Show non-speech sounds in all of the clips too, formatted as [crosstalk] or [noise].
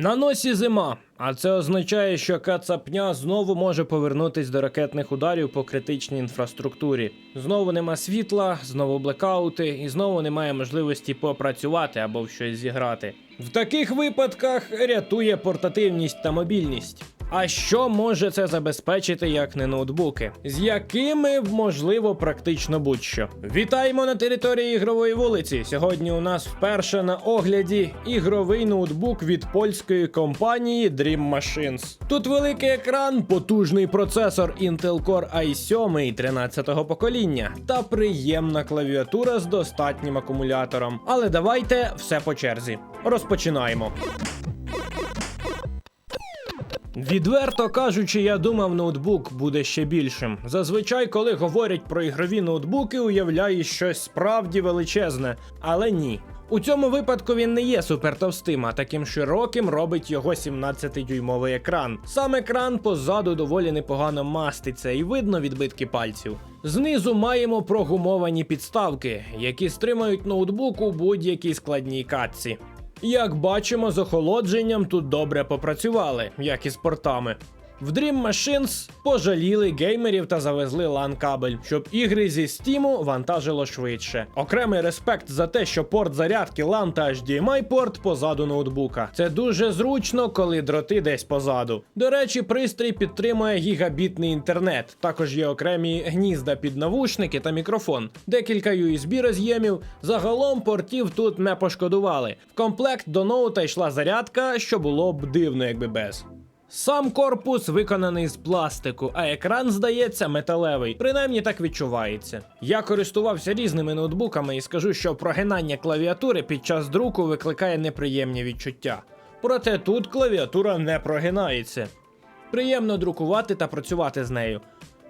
На носі зима, а це означає, що кацапня знову може повернутись до ракетних ударів по критичній інфраструктурі. Знову нема світла, знову блекаути, і знову немає можливості попрацювати або в щось зіграти. В таких випадках рятує портативність та мобільність. А що може це забезпечити, як не ноутбуки, з якими можливо практично будь-що. Вітаємо на території ігрової вулиці. Сьогодні у нас вперше на огляді ігровий ноутбук від польської компанії Dream Machines. Тут великий екран, потужний процесор Intel Core i7 13-го покоління та приємна клавіатура з достатнім акумулятором. Але давайте все по черзі. Розпочинаємо. Відверто кажучи, я думав, ноутбук буде ще більшим. Зазвичай, коли говорять про ігрові ноутбуки, уявляю щось справді величезне, але ні. У цьому випадку він не є супертовстим, а таким широким робить його 17-дюймовий екран. Сам екран позаду доволі непогано маститься і видно відбитки пальців. Знизу маємо прогумовані підставки, які стримають ноутбук у будь-якій складній катці. Як бачимо, з охолодженням тут добре попрацювали, як і з портами. В Dream Machines пожаліли геймерів та завезли LAN кабель, щоб ігри зі Steam вантажило швидше. Окремий респект за те, що порт зарядки LAN та HDMI порт позаду ноутбука. Це дуже зручно, коли дроти десь позаду. До речі, пристрій підтримує гігабітний інтернет. Також є окремі гнізда під навушники та мікрофон. Декілька USB роз'ємів. Загалом портів тут не пошкодували. В комплект до ноута йшла зарядка, що було б дивно, якби без. Сам корпус виконаний з пластику, а екран, здається, металевий. Принаймні так відчувається. Я користувався різними ноутбуками і скажу, що прогинання клавіатури під час друку викликає неприємні відчуття. Проте тут клавіатура не прогинається. Приємно друкувати та працювати з нею.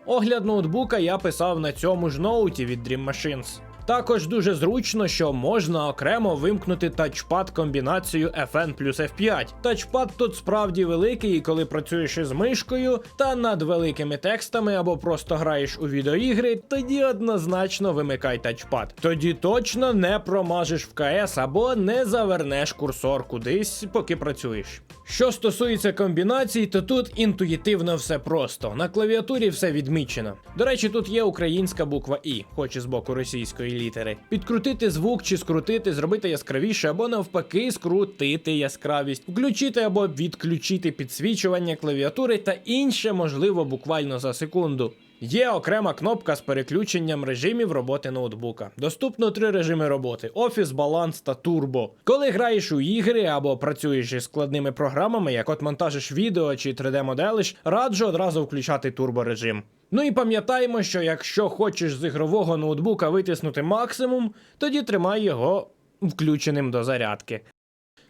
Огляд ноутбука я писав на цьому ж ноуті від Dream Machines. Також дуже зручно, що можна окремо вимкнути тачпад комбінацію FN плюс F5. Тачпад тут справді великий, і коли працюєш із мишкою та над великими текстами або просто граєш у відеоігри, тоді однозначно вимикай тачпад. Тоді точно не промажеш в КС або не завернеш курсор кудись, поки працюєш. Що стосується комбінацій, то тут інтуїтивно все просто. На клавіатурі все відмічено. До речі, тут є українська буква І, хоч і з боку російської літери. Підкрутити звук чи скрутити, зробити яскравіше, або навпаки, скрутити яскравість, включити або відключити підсвічування клавіатури та інше можливо буквально за секунду. Є окрема кнопка з переключенням режимів роботи ноутбука. Доступно три режими роботи: офіс, баланс та турбо. Коли граєш у ігри або працюєш із складними програмами, як от монтажиш відео чи 3D-моделиш, раджу одразу включати турборежим. Ну і пам'ятаємо, що якщо хочеш з ігрового ноутбука витиснути максимум, тоді тримай його включеним до зарядки.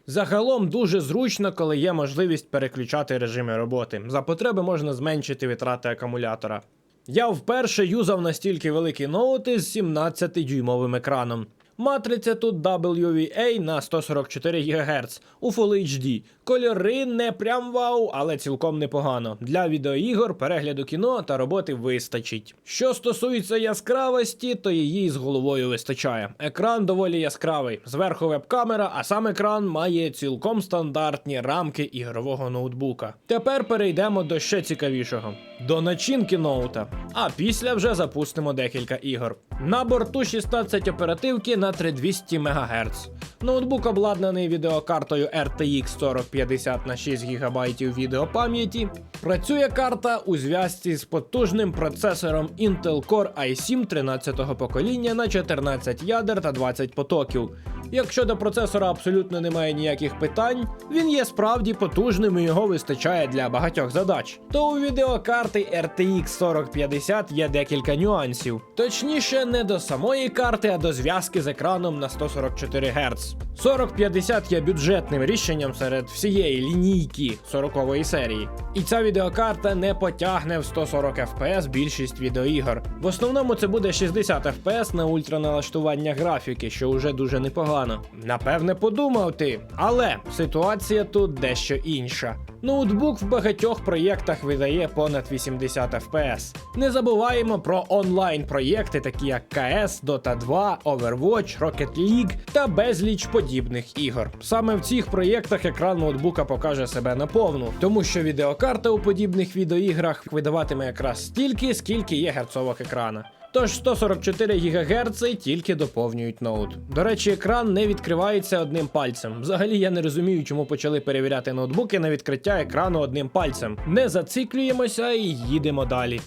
Загалом дуже зручно, коли є можливість переключати режими роботи. За потреби можна зменшити витрати акумулятора. Я вперше юзав настільки великі ноути з 17-дюймовим екраном. Матриця тут WVA на 144 ГГц у Full HD. Кольори не прям вау, але цілком непогано. Для відеоігор, перегляду кіно та роботи вистачить. Що стосується яскравості, то її з головою вистачає. Екран доволі яскравий. Зверху веб-камера, а сам екран має цілком стандартні рамки ігрового ноутбука. Тепер перейдемо до ще цікавішого: до начинки ноута. А після вже запустимо декілька ігор. На борту 16 оперативки на 3200 МГц. Ноутбук обладнаний відеокартою RTX 4050 на 6 ГБ відеопам'яті. Працює карта у зв'язці з потужним процесором Intel Core i7 13-го покоління на 14 ядер та 20 потоків. Якщо до процесора абсолютно немає ніяких питань, він є справді потужним і його вистачає для багатьох задач. То у відеокарти RTX 4050 є декілька нюансів. Точніше, не до самої карти, а до зв'язки з екраном на 144 Гц. Cheers. 4050 є бюджетним рішенням серед всієї лінійки 40-ї серії. І ця відеокарта не потягне в 140 FPS більшість відеоігор. В основному це буде 60 FPS на ультраналаштування графіки, що вже дуже непогано. Напевне, подумав ти, але ситуація тут дещо інша. Ноутбук в багатьох проєктах видає понад 80 FPS. Не забуваємо про онлайн проєкти, такі як CS, Dota 2, Overwatch, Rocket League та безліч подібних подібних ігор. Саме в цих проєктах екран ноутбука покаже себе наповну, тому що відеокарта у подібних відеоіграх видаватиме якраз стільки, скільки є герцовок екрана. Тож 144 ГГц тільки доповнюють ноут. До речі, екран не відкривається одним пальцем. Взагалі я не розумію, чому почали перевіряти ноутбуки на відкриття екрану одним пальцем. Не зациклюємося і їдемо далі.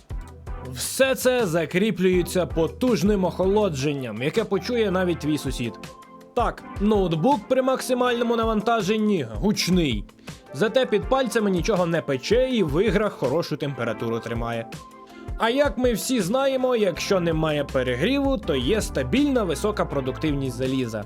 Все це закріплюється потужним охолодженням, яке почує навіть твій сусід. Так, ноутбук при максимальному навантаженні гучний. Зате під пальцями нічого не пече і в іграх хорошу температуру тримає. А як ми всі знаємо, якщо немає перегріву, то є стабільна висока продуктивність заліза.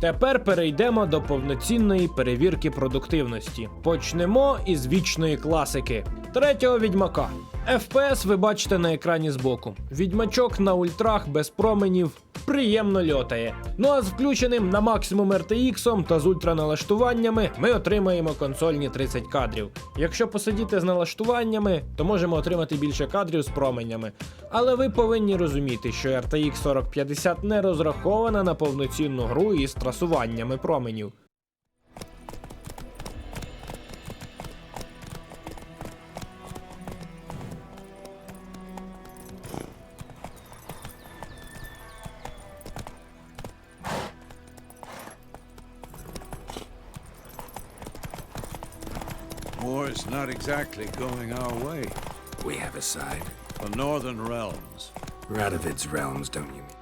Тепер перейдемо до повноцінної перевірки продуктивності. Почнемо із вічної класики третього відьмака. FPS ви бачите на екрані збоку. Відьмачок на ультрах без променів приємно льотає. Ну а з включеним на максимум RTX та з ультраналаштуваннями ми отримаємо консольні 30 кадрів. Якщо посидіти з налаштуваннями, то можемо отримати більше кадрів з променями. Але ви повинні розуміти, що RTX 4050 не розрахована на повноцінну гру із трасуваннями променів. War's not exactly going our way. We have a side. The Northern Realms. Radovid's realms, don't you mean?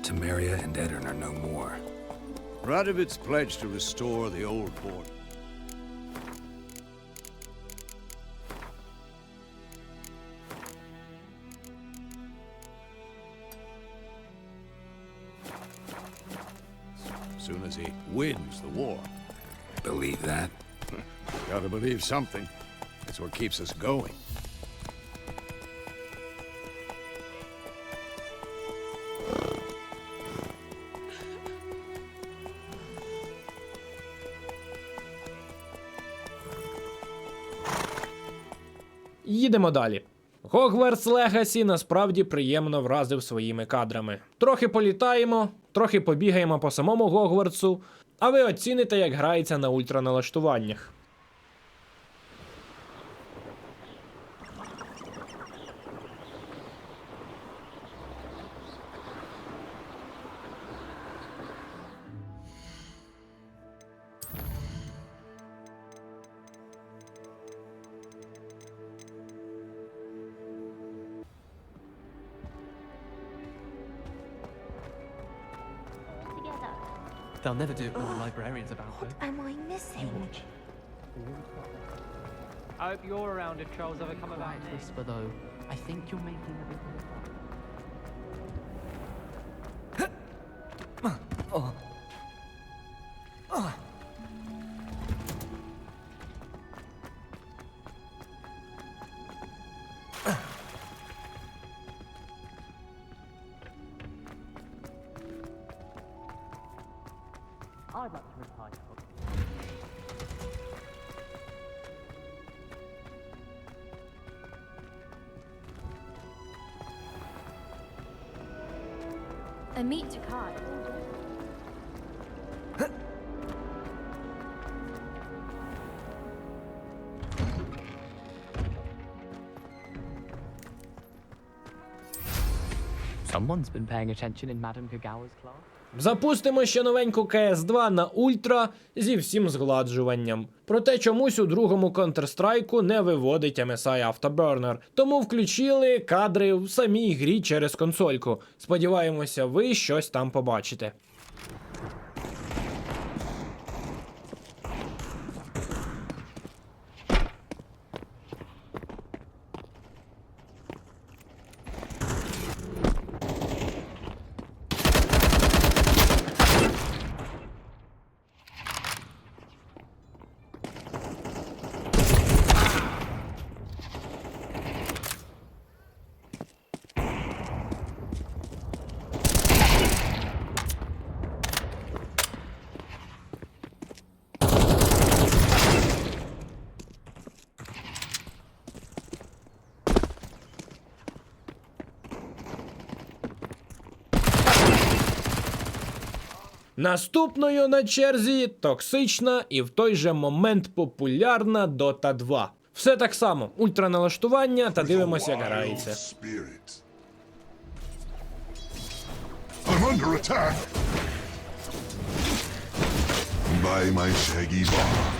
Temeria and Edern are no more. Radovid's pledged to restore the old border. Soon as he wins the war. Believe that? [laughs] Gotta believe something. That's what keeps us going. Їдемо далі. Hogwarts Легасі насправді приємно вразив своїми кадрами. Трохи політаємо, трохи побігаємо по самому Гогвартсу, а ви оціните, як грається на ультраналаштуваннях. They'll never do it when the librarian's about What though. am I missing? I hope you're around if Charles ever come about Quiet whisper though. I think you're making a bit more fun. [laughs] Oh. A meet to card. Someone's been paying attention in Madame Kagawa's class. Запустимо ще новеньку CS2 на ультра зі всім згладжуванням. Проте чомусь у другому Counter-Strike не виводить MSI Afterburner, тому включили кадри в самій грі через консольку. Сподіваємося, ви щось там побачите. Наступною на черзі токсична і в той же момент популярна Dota 2. Все так само, ультраналаштування та дивимося, як грається. By my shaggy bark.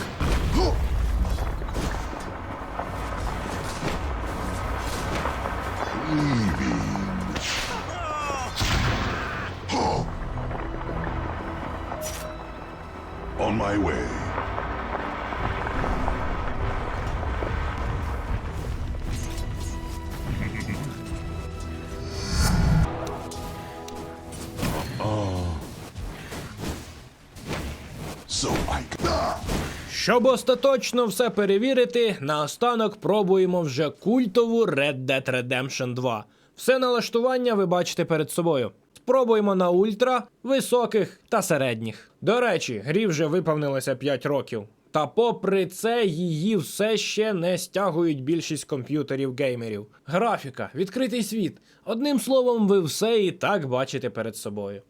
My way. [laughs] I. Щоб остаточно все перевірити, наостанок пробуємо вже культову Red Dead Redemption 2. Все налаштування ви бачите перед собою. Спробуємо на ультра, високих та середніх. До речі, грі вже виповнилося 5 років. Та попри це її все ще не стягують більшість комп'ютерів геймерів. Графіка, відкритий світ. Одним словом, ви все і так бачите перед собою.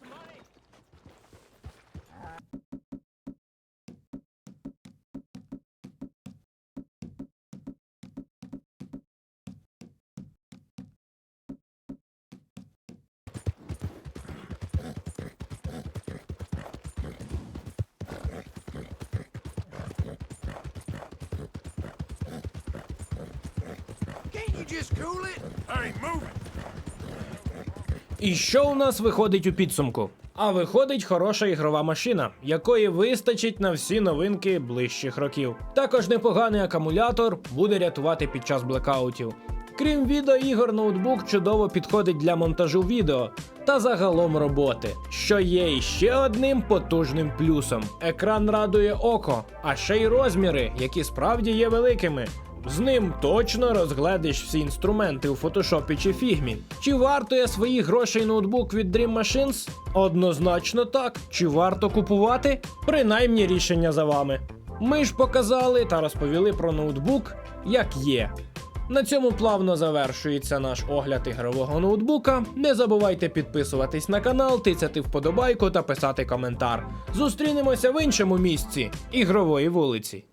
Me some money? Can't you just cool it? I ain't moving. І що у нас виходить у підсумку? А виходить хороша ігрова машина, якої вистачить на всі новинки ближчих років. Також непоганий акумулятор буде рятувати під час блекаутів. Крім відеоігор, ноутбук чудово підходить для монтажу відео та загалом роботи, що є іще одним потужним плюсом. Екран радує око, а ще й розміри, які справді є великими. З ним точно розгледиш всі інструменти у фотошопі чи фігмі. Чи вартує своїх грошей ноутбук від Dream Machines? Однозначно так. Чи варто купувати? Принаймні рішення за вами. Ми ж показали та розповіли про ноутбук, як є. На цьому плавно завершується наш огляд ігрового ноутбука. Не забувайте підписуватись на канал, тицяти вподобайку та писати коментар. Зустрінемося в іншому місці ігрової вулиці.